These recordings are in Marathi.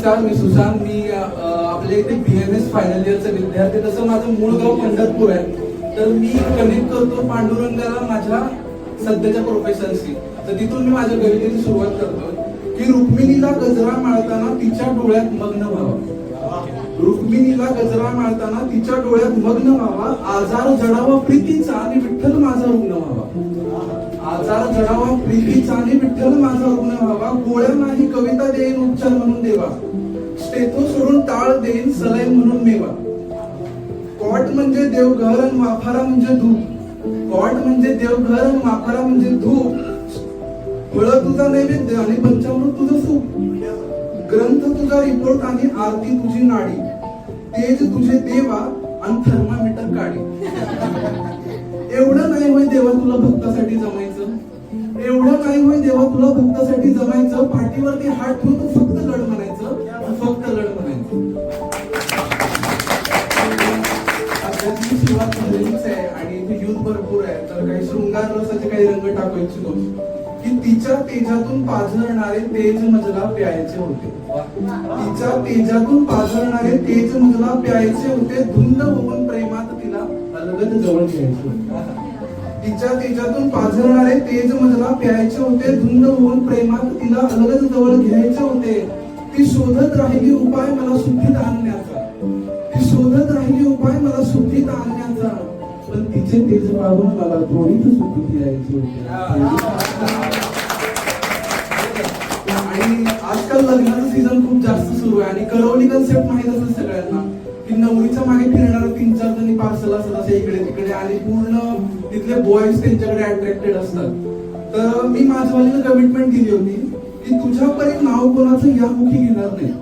नमस्कार मी सुशांत. मी आपल्या इथे बी एम एस फायनल इयरचा विद्यार्थी. तसं माझं मूळ गाव पंढरपूर आहे. तर मी कनेक्ट करतो पांडुरंगाला माझ्या सध्याच्या प्रोफेशनशी तर तिथून मी माझ्या कवितेची सुरुवात करतो. की रुक्मिणीला गजरा माळताना तिच्या डोळ्यात मग्न व्हावा. रुक्मिणीला गजरा माळताना तिच्या डोळ्यात मग्न व्हावा. आजार जडावा प्रीतीचा आणि विठ्ठल माझा रुग्ण व्हावा. आजार जडावा प्रीतीचा आणि विठ्ठल माझा रुग्ण व्हावा. गोळ्या नाही कविता देईन उपचार म्हणून देवा. स्टेथो सोडून टाळ देईन सलय म्हणून मेवा. कॉट म्हणजे देवघर आणि वाफारा म्हणजे धूप. कॉट म्हणजे देवघर आणि वाफारा म्हणजे धूप. फळ तुझा नैवेद्य आणि पंचामृत तुझं सूप ग्रंथ तुझा रिपोर्ट आणि आरती तुझी नाडी. तेज तुझे देवा आणि थर्मामीटर काढी एवढं नाही होय देवा तुला भक्तासाठी जमायचं होय भक्तासाठी जमायचं पाठीवरती हात ठेवून तू फक्त लढ म्हणायचं फक्त लढ म्हणायचं. सुरुवात झालेलीच आहे आणि इथे युथ भरपूर आहे. तर काही शृंगार रसाचे काही रंग टाकू इच्छितो. की तिच्या तेजातून पाझरणारे तेज मजला प्यायचे होते. तिच्या तेजातून पाझरणारे तेज मजला प्यायचे होते. धुंद होऊन प्रेमात तिला अलगद जवळ घ्यायचे होते. तिच्या तेजातून पाझरणारे तेज मजला प्यायचे होते धुंद होऊन प्रेमात तिला अलगद जवळ घ्यायचे होते. ती शोधत राहिली उपाय मला सुखीत आणण्याचा. ती शोधत राहिली उपाय मला सुखीत आणण्याचा. पण तिचे तेज पाहून मला थोडीच सुखी यायची होती. आणि आजकाल लग्नाचं सीझन खूप जास्त सुरू आहे आणि करवली कन्सेप्ट माहीत असेल सगळ्यांना. नवरीच्या मागे फिरणार तीन चार जणी पार्सल असतात असे इकडे तिकडे. आणि पूर्ण तिथले बॉईज त्यांच्याकडे अट्रॅक्टेड असतात. तर मी माझ्यावालीला कमिटमेंट दिली होती की तुझ्या परी नाव कोणाचं यामुखी घेणार नाही.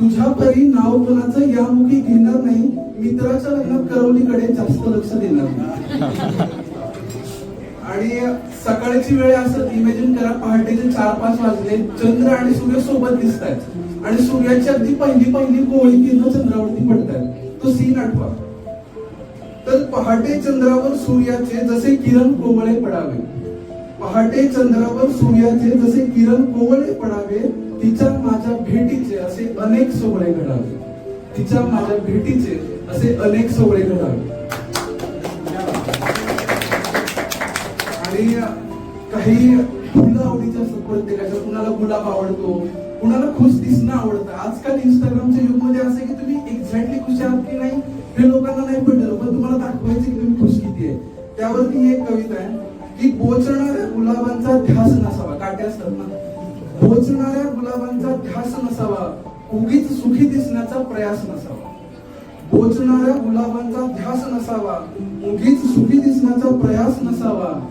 तुझ्या परी नाव कोणाचं यामुखी घेणार नाही. मित्राच्या लग्नात करवलीकडे जास्त लक्ष देणार नाही. आणि सकाळची वेळ असं इमॅजिन करा पहाटेचे चार पाच वाजले. चंद्र आणि सूर्य सोबत दिसतायत. आणि सूर्याची अगदी पहिली पहिली गोळी किरण चंद्रावरती पडतात. तो सीन आठवा. तर पहाटे चंद्रावर सूर्याचे जसे किरण कोवळे पडावे पहाटे चंद्रावर सूर्याचे जसे किरण कोवळे पडावे तिच्या माझ्या भेटीचे असे अनेक सोहळे घडावे. तिच्या माझ्या भेटीचे असे अनेक सोहळे घडावे. आणि काही फुलं आवडीचे असतात प्रत्येकाच्या. कुणाला गुलाब आवडतो कुणाला खुश दिसणं आवडतं? आजकाल इंस्टाग्रामच्या युगमध्ये असं की तुम्ही एक्झॅक्टली खुश आहात की नाही हे लोकांना नाही पडलं पण तुम्हाला दाखवायचं की तुम्ही खुश किती आहे. त्यावरती एक कविता आहे की पोचणाऱ्या गुलाबांचा ध्यास नसावा. काटे असतात ना? पोचणाऱ्या गुलाबांचा ध्यास नसावा. उगीच सुखी दिसण्याचा प्रयास नसावा. पोचणाऱ्या गुलाबांचा ध्यास नसावा. उगीच सुखी दिसण्याचा प्रयास नसावा.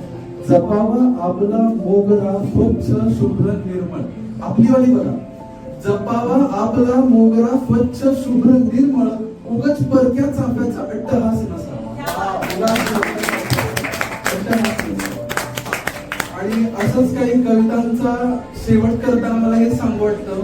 जपावा आपला मोगरा स्वच्छ शुभ्र निर्मळ. आपली वाली बघा. जपावा आपला मोगरा स्वच्छ शुभ्र निर्मळ उगच परक्या चाफ्याचा अट्टहास नसावा. आणि असंच काही कवितांचा शेवट करताना मला हे सांगू वाटतं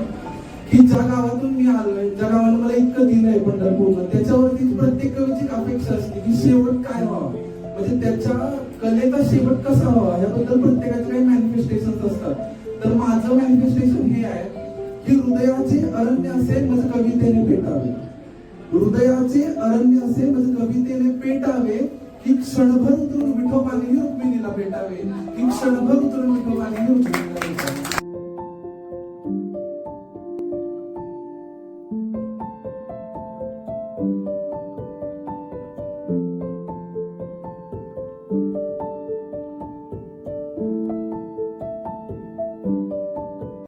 की ज्या गावातून मी आलोय ज्या गावानं मला इतकं दिलंय पंढरपूरनं त्याच्यावरती प्रत्येक कवीची अपेक्षा असते की शेवट काय व्हावा? म्हणजे त्याच्या कलेचा शेवट कसा व्हावा? याबद्दल प्रत्येकाचे काही मॅनिफेस्टेशन असतात. हृदयाचे अरण्य असेल मज कवितेने पेटावे. हृदयाचे अरण्य असेल मज कवितेने पेटावे. की क्षणभर उतरून विठोबाने रुक्मिणीला पेटावे. की क्षणभर उतरून विठोबाने